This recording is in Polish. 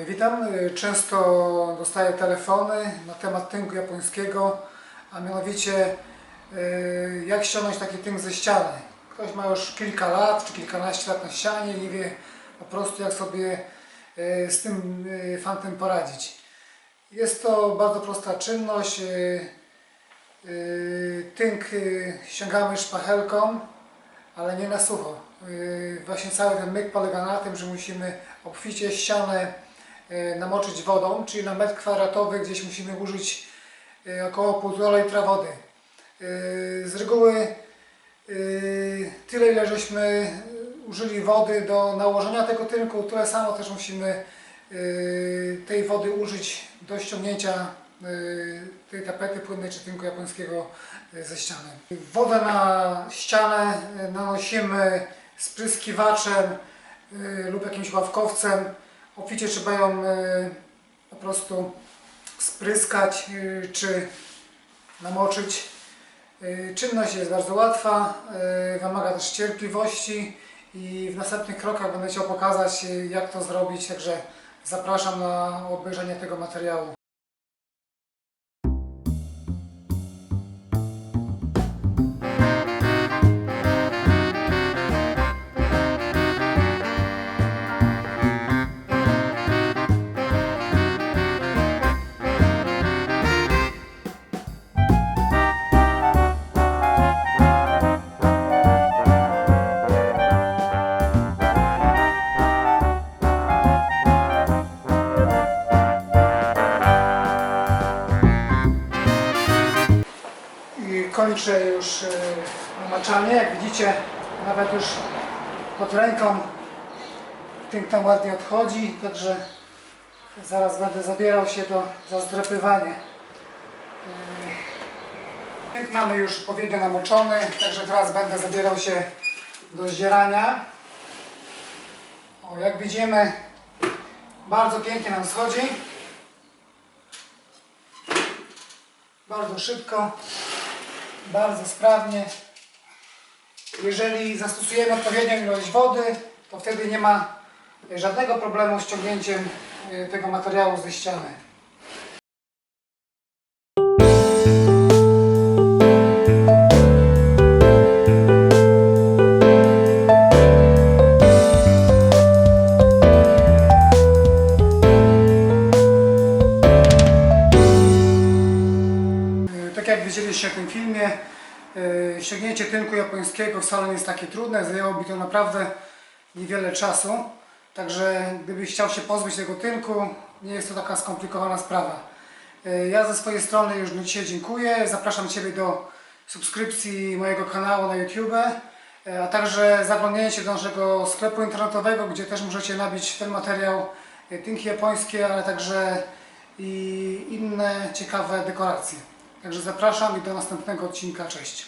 Witam. Często dostaję telefony na temat tynku japońskiego, a mianowicie y, jak ściągnąć taki tynk ze ściany. Ktoś ma już kilka lat czy kilkanaście lat na ścianie i wie po prostu jak sobie y, z tym y, fantem poradzić. Jest to bardzo prosta czynność. Tynk ściągamy szpachelką, ale nie na sucho. Właśnie cały ten myk polega na tym, że musimy obficie ścianę namoczyć wodą, czyli na metr kwadratowy gdzieś musimy użyć yy, około 1,5 litra wody. Yy, Z reguły tyle ile żeśmy użyli wody do nałożenia tego tynku, tyle samo też musimy tej wody użyć do ściągnięcia tej tapety płynnej czy tynku japońskiego ze ściany. Wodę na ścianę nanosimy spryskiwaczem lub jakimś ławkowcem. Obficie trzeba ją yy, po prostu spryskać yy, czy namoczyć. Yy, Czynność jest bardzo łatwa, wymaga też cierpliwości i w następnych krokach będę chciał pokazać jak to zrobić, także zapraszam na obejrzenie tego materiału. I kończę już e, namaczanie. Jak widzicie, nawet już pod ręką tam ładnie odchodzi, także zaraz będę zabierał się do za zdrapywanie. E, Tynk mamy już odpowiednio namoczony, także teraz będę zabierał się do zdzierania. O, jak widzimy, bardzo pięknie nam schodzi. Bardzo szybko bardzo sprawnie. Jeżeli zastosujemy odpowiednią ilość wody, to wtedy nie ma żadnego problemu z ściągnięciem y, tego materiału ze ściany. Tak jak widzieliście w tym filmie, ściągnięcie tynku japońskiego wcale jest takie trudne, zajęłoby to naprawdę niewiele czasu. Także gdybyś chciał się pozbyć tego tynku, nie jest to taka skomplikowana sprawa. Y, Ja ze swojej strony już na dzisiaj dziękuję. Zapraszam Ciebie do subskrypcji mojego kanału na YouTube, y, a także zaglądnięcie do naszego sklepu internetowego, gdzie też możecie nabić ten materiał, tynki japońskie, ale także i inne ciekawe dekoracje. Także zapraszam i do następnego odcinka. Cześć.